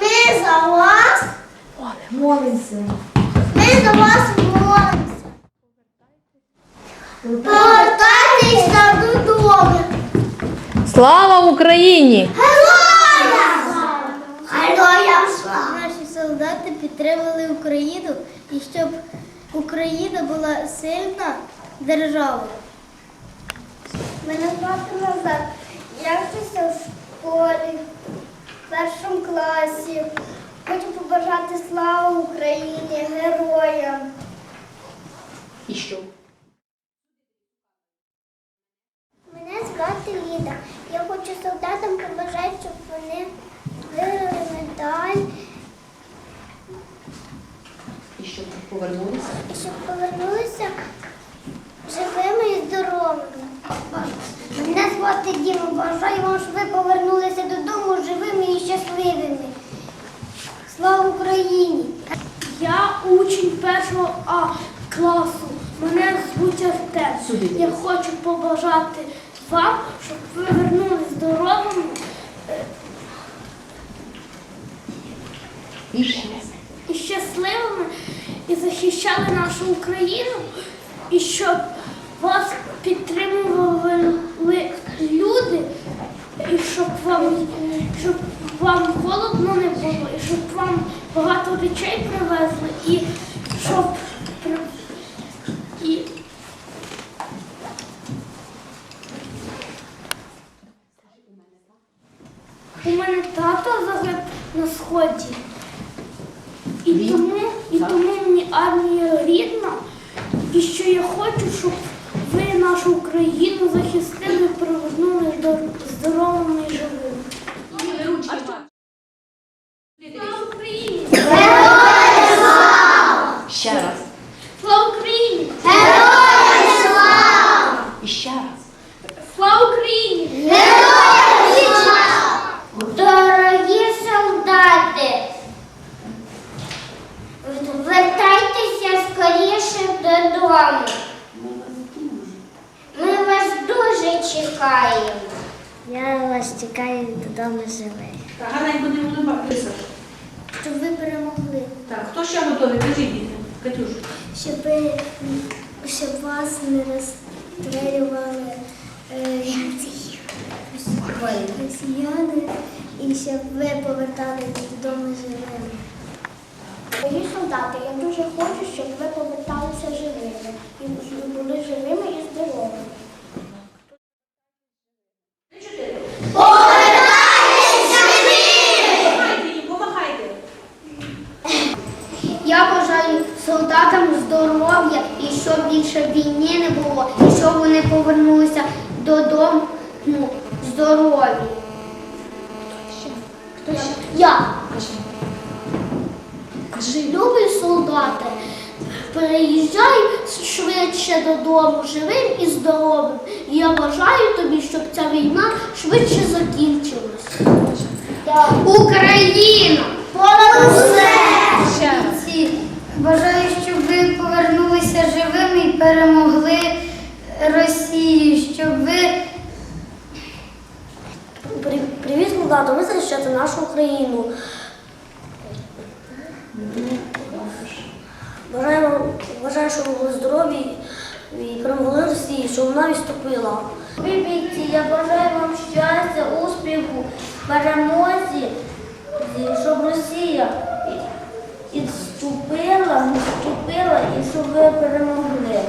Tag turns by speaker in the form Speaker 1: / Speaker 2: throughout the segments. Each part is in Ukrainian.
Speaker 1: Ми за вас молимося. Ми за вас молимося. Повертайтеся додому. Слава Україні!
Speaker 2: Героям! Героям слава!
Speaker 3: Наші солдати підтримали Україну і щоб Україна була сильна державою.
Speaker 2: Мене звати назад. Я вчуся школі, в першому класі. Хочу побажати славу Україні, героям.
Speaker 1: І що?
Speaker 2: Мене звати Ліда. Я хочу солдатам побажати, щоб вони виграли медаль
Speaker 1: І що повернулися?
Speaker 2: і щоб повернулися живими і здоровими. Мене звати Діма. Бажаю вам, щоб ви повернулися додому живими і щасливими. Слава Україні!
Speaker 3: Я учень першого А класу. Мене звуть Артем. Я хочу побажати вам, щоб ви вернулись здоровими
Speaker 1: І
Speaker 3: щасливими і захищали нашу Україну, і щоб вас підтримували люди, і щоб вам, щоб вам холодно не було, і щоб вам багато речей привезли, і щоб при- і, у мене тато загиб на сході. І
Speaker 1: Він?
Speaker 3: тому, і
Speaker 1: Так.
Speaker 3: тому мені армія рідна, і що я хочу, щоб ви нашу Україну захистили, повернули до здоровими і живими. Слава Україні!
Speaker 1: Ще раз.
Speaker 3: Слава Україні!
Speaker 1: І ще раз.
Speaker 3: Слава Україні!
Speaker 2: Дорогі солдати, вертайтеся скоріше додому. Ми вас дуже чекаємо. Я вас чекаю додому живих.
Speaker 4: Так, гарненько не улибатися.
Speaker 3: Щоб ви перемогли,
Speaker 4: Так, хто ще готовий? Кажіть, діти. Катюш.
Speaker 3: Щоб, щоб вас не розстрілювали е, росіяни, і щоб ви поверталися додому живими.
Speaker 2: Мої солдати, я дуже хочу, щоб ви поверталися живими. І були живими і здоровими.
Speaker 4: Помагайте їм, помагайте.
Speaker 2: Я бажаю солдатам здоров'я і щоб більше війни не було, і щоб вони повернулися додому ну, здорові. Хто ще? Я. Любі солдати, приїжджай швидше додому живим і здоровим. І я бажаю тобі, щоб ця війна швидше закінчилась. Україна! Понад усе! Бажаю, щоб ви повернулися живими і перемогли Росію, щоб ви.
Speaker 3: Привіт, солдати, ви захищаєте нашу Україну. Бажаю, бажаю, щоб ви були здорові і перемогли Росії, щоб вона відступила.
Speaker 2: Ви бійці, я бажаю вам щастя, успіху, перемозі, щоб Росія і- відступила, відступила і щоб ви перемогли.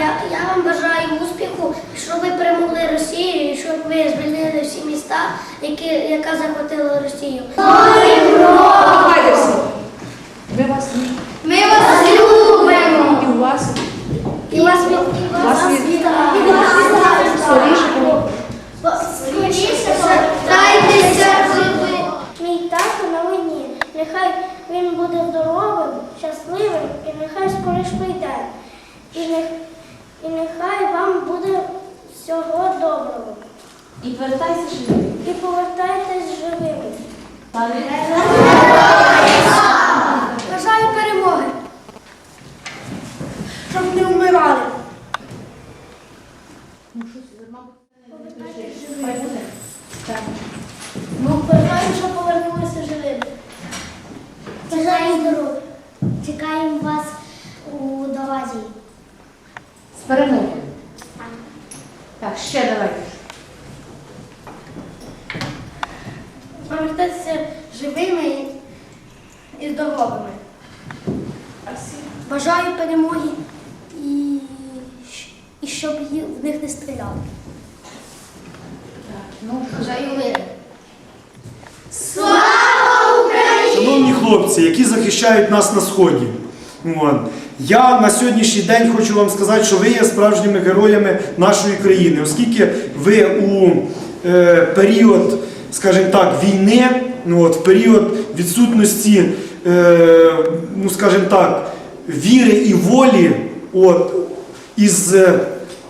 Speaker 2: Я, я вам бажаю успіху, щоб ви перемогли Росію, і щоб ви звільнили всі міста, які, яка захватила Росію.
Speaker 1: Ми вас
Speaker 2: Ми вас любимо!
Speaker 1: і у вас
Speaker 2: І вас від
Speaker 1: вас було.
Speaker 2: Скоріше повертайтеся живі. Мій тато на війні. Нехай він буде здоровим, щасливим і нехай скоріш прийде. І, не, і нехай вам буде всього доброго.
Speaker 4: І повертайтеся живими.
Speaker 2: І повертайтесь живими.
Speaker 3: Бажаю перемоги, щоб не вмирали.
Speaker 2: Ну, бажаю, щоб повернулися живими. Бажаю здоров'я. Чекаємо вас у дорозі.
Speaker 4: З перемогою. Так, ще давайте.
Speaker 3: повертатися живими і здоровими. Бажаю перемоги і, і щоб ї- в них не стріляли.
Speaker 1: Бажаю миру.
Speaker 5: Шановні хлопці, які захищають нас на сході. От. Я на сьогоднішній день хочу вам сказати, що ви є справжніми героями нашої країни, оскільки ви у е, період, скажімо так, війни, ну, от, в період відсутності, е, ну, скажімо так, віри і волі, от, із е,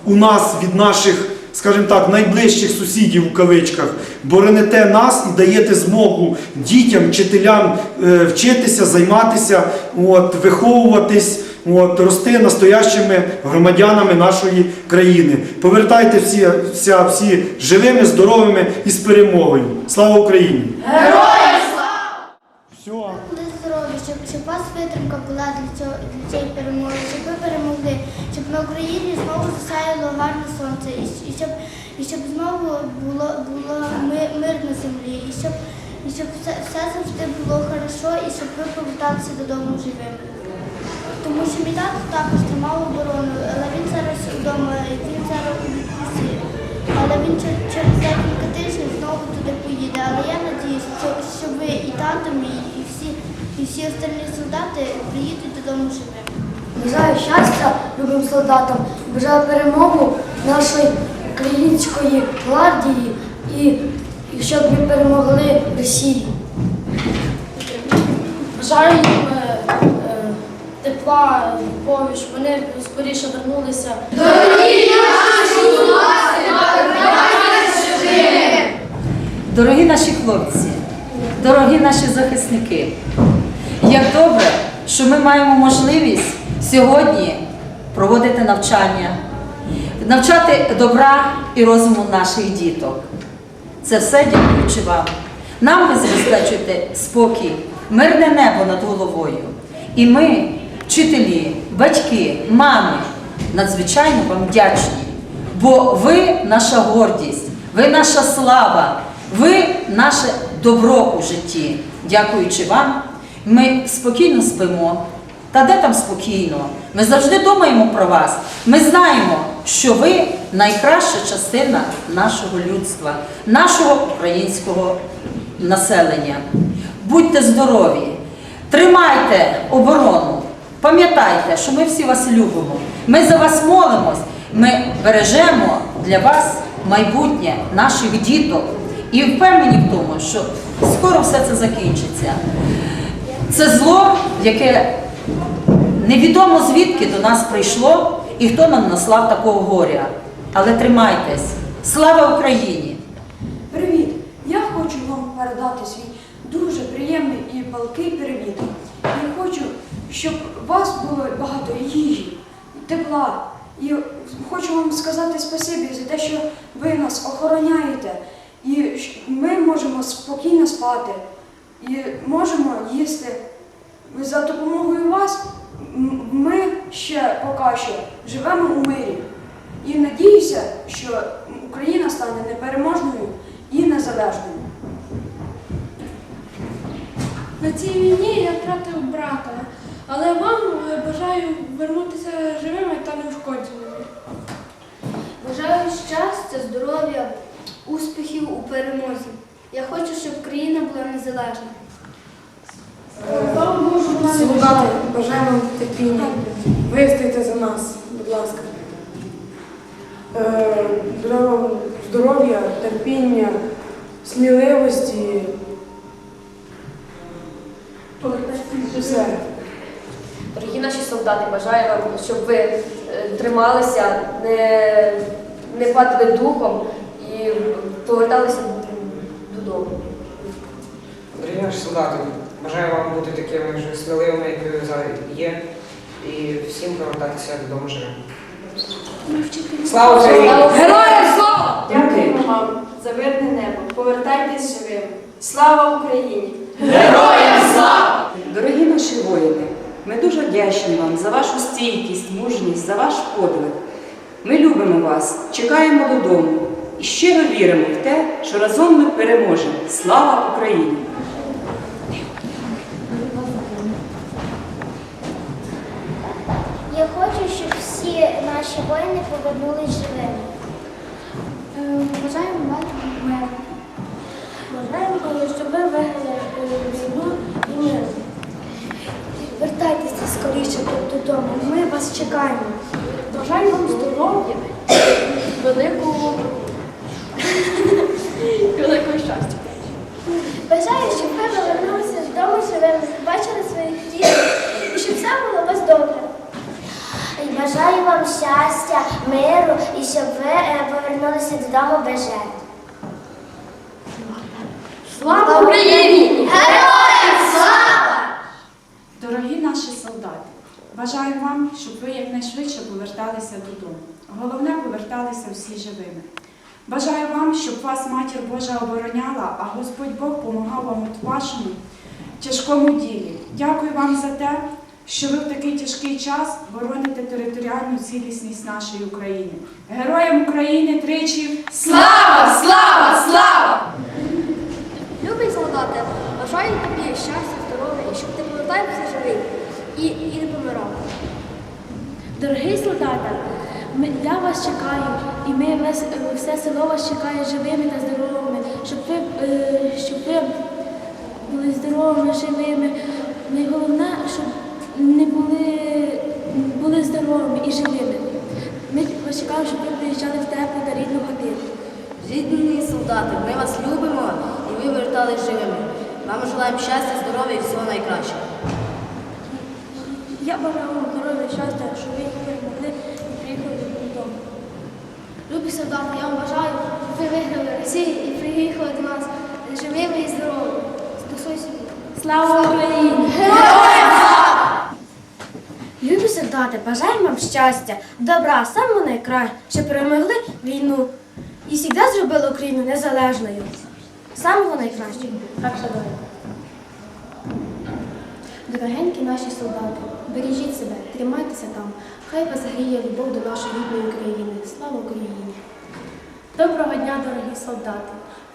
Speaker 5: у нас від наших, скажімо так, найближчих сусідів в кавичках, бороните нас і даєте змогу дітям, вчителям е, вчитися, займатися, от, виховуватись, от, рости настоящими громадянами нашої країни. Повертайте всі, вся, всі живими, здоровими і з перемогою. Слава Україні! Все.
Speaker 2: Були здорові, у вас витримка була для, цього, для цієї перемоги, щоб ви перемогли, щоб на Україні знову засяяло гарне сонце, і, і, щоб, і щоб знову було, було ми- мир на землі, і щоб, і щоб все, все завжди було хорошо, і щоб ви поверталися додому живими. Тому що мій тато також тримав оборону, але він зараз вдома, він зараз у відпустці. Але він через декілька тижнів знову туди поїде. Але я надіюсь, що, що ви і тато мій, і всі, і всі остальні солдати приїдуть додому живими.
Speaker 3: Бажаю щастя любим солдатам, бажаю перемогу нашої української гвардії і, і щоб ми перемогли Росію. Бажаю їм е, е, тепла, любові, щоб вони скоріше вернулися.
Speaker 6: Дорогі наші хлопці, дорогі наші захисники, як добре, що ми маємо можливість сьогодні проводити навчання, навчати добра і розуму наших діток. Це все дякуючи вам. Нам ви забезпечуєте спокій, мирне небо над головою. І ми, вчителі, батьки, мами, надзвичайно вам вдячні. Бо ви наша гордість, ви наша слава, ви наше добро у житті. Дякуючи вам, ми спокійно спимо. Та де там спокійно? Ми завжди думаємо про вас. Ми знаємо, що ви найкраща частина нашого людства, нашого українського населення. Будьте здорові, тримайте оборону. Пам'ятайте, що ми всі вас любимо. Ми за вас молимось. Ми бережемо для вас майбутнє наших діток і впевнені в тому, що скоро все це закінчиться. Це зло, яке невідомо звідки до нас прийшло і хто нам наслав такого горя. Але тримайтесь! Слава Україні!
Speaker 7: Привіт! Я хочу вам передати свій дуже приємний і палкий привіт. Я хочу, щоб у вас було багато їжі, тепла. І хочу вам сказати спасибі за те, що ви нас охороняєте. І ми можемо спокійно спати і можемо їсти. За допомогою вас ми ще поки що живемо у мирі. І надіюся, що Україна стане непереможною і незалежною.
Speaker 8: На цій війні я втратив брата, але вам е, бажаю вернутися живими та неушкодженими.
Speaker 2: Бажаю щастя, здоров'я, успіхів у перемозі. Я хочу, щоб країна була незалежна.
Speaker 7: Солдати, бажаємо вам терпіння. Вистоїте за нас, будь ласка. Е, здоров- Здоров'я, терпіння, сміливості. Все.
Speaker 9: Дорогі наші солдати, бажаю вам, щоб ви е, трималися, не, не падали духом і поверталися додому.
Speaker 10: Дорогі наші солдати, бажаю вам бути такими ж сміливими, як ви зараз є, і всім повертатися додому живим. Слава Україні!
Speaker 9: Героям слава!
Speaker 8: Дякуємо вам за мирне небо. Повертайтесь живими. Слава Україні! Героям!
Speaker 6: Дорогі наші воїни, ми дуже вдячні вам за вашу стійкість, мужність, за ваш подвиг. Ми любимо вас, чекаємо додому.
Speaker 11: І щиро віримо в те, що разом ми переможемо. Слава Україні!
Speaker 2: Я хочу, щоб всі наші воїни повернулись живими. Бажаємо вам миру. Бажаємо, щоб ви виграли війну і мир.
Speaker 3: Вертайтеся скоріше додому. Ми вас чекаємо.
Speaker 8: Бажаю вам здоров'я, великого, великого щастя.
Speaker 2: Бажаю, щоб ви повернулися додому живими, бачили своїх дітей і щоб все було у вас добре. Бажаю вам щастя, миру і щоб ви е, повернулися додому без жертв.
Speaker 8: Слава Україні!
Speaker 2: Героям слава!
Speaker 12: Дорогі наші солдати, бажаю вам, щоб ви якнайшвидше поверталися додому. Головне поверталися всі живими. Бажаю вам, щоб вас Матір Божа обороняла, а Господь Бог помагав вам у вашому тяжкому ділі. Дякую вам за те, що ви в такий тяжкий час бороните територіальну цілісність нашої України. Героям України тричі
Speaker 4: Слава! Слава! Слава!
Speaker 8: Любий солдати, бажаю тобі щастя, здоров'я і щоб ти повертався живий і, і не помирав.
Speaker 13: Дорогий солдата, ми, я вас чекаю, і ми весь, все село вас чекає живими та здоровими, щоб ви, е, щоб ви були здоровими, живими. Найголовне, щоб не були, були здоровими і живими. Ми вас чекаємо, щоб ви приїжджали в теплу та рідну хатину.
Speaker 9: Зідні солдати, ми вас любимо і ви вертались живими. Вам желаємо щастя, здоров'я і всього найкращого.
Speaker 13: Я бажаю вам здоров'я, щастя, щоб ви могли додому.
Speaker 2: Любі солдати, я вам бажаю, щоб ви виграли Росію і приїхали до нас живими і здоровими.
Speaker 13: Слава Україні!
Speaker 3: Любі солдати, бажаємо вам щастя, добра, самого найкращого, щоб перемогли війну і завжди зробили Україну незалежною. Самого найкращого.
Speaker 13: Дорогенькі наші солдати, бережіть себе, тримайтеся там. Хай вас гріє любов до нашої рідної України. Слава Україні! Доброго дня, дорогі солдати!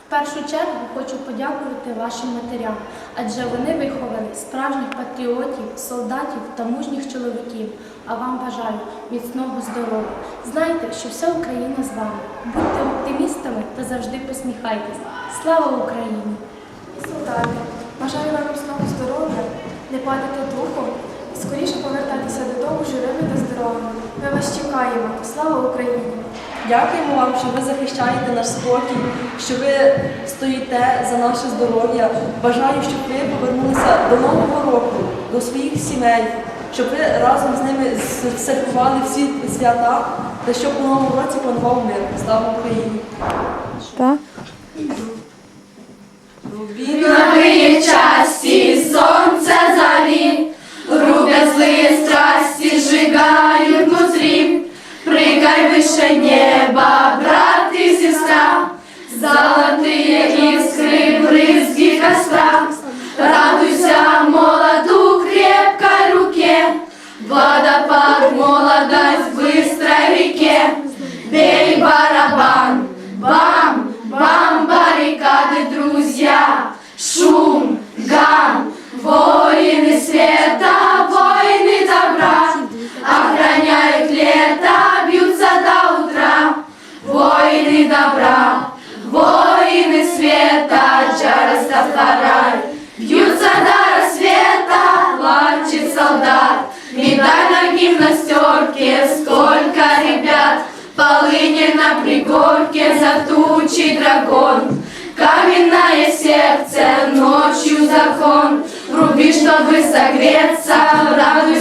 Speaker 13: В першу чергу хочу подякувати вашим матерям, адже вони виховали справжніх патріотів, солдатів та мужніх чоловіків. А вам бажаю міцного здоров'я. Знайте, що вся Україна з вами. Будьте оптимістами та завжди посміхайтесь. Слава Україні! Падати духом скоріше повертатися додому живими та здоровими. Ми вас чекаємо. Слава Україні!
Speaker 14: Дякуємо вам, що ви захищаєте наш спокій, що ви стоїте за наше здоров'я. Бажаю, щоб ви повернулися до нового року, до своїх сімей, щоб ви разом з ними святкували всі свята та щоб у новому році панував мир. Слава Україні!
Speaker 4: Медаль на гимнастерке, сколько ребят, полыни на пригорке, за тучей дракон, каменное сердце, ночью закон, вруби, чтобы согреться, радуйся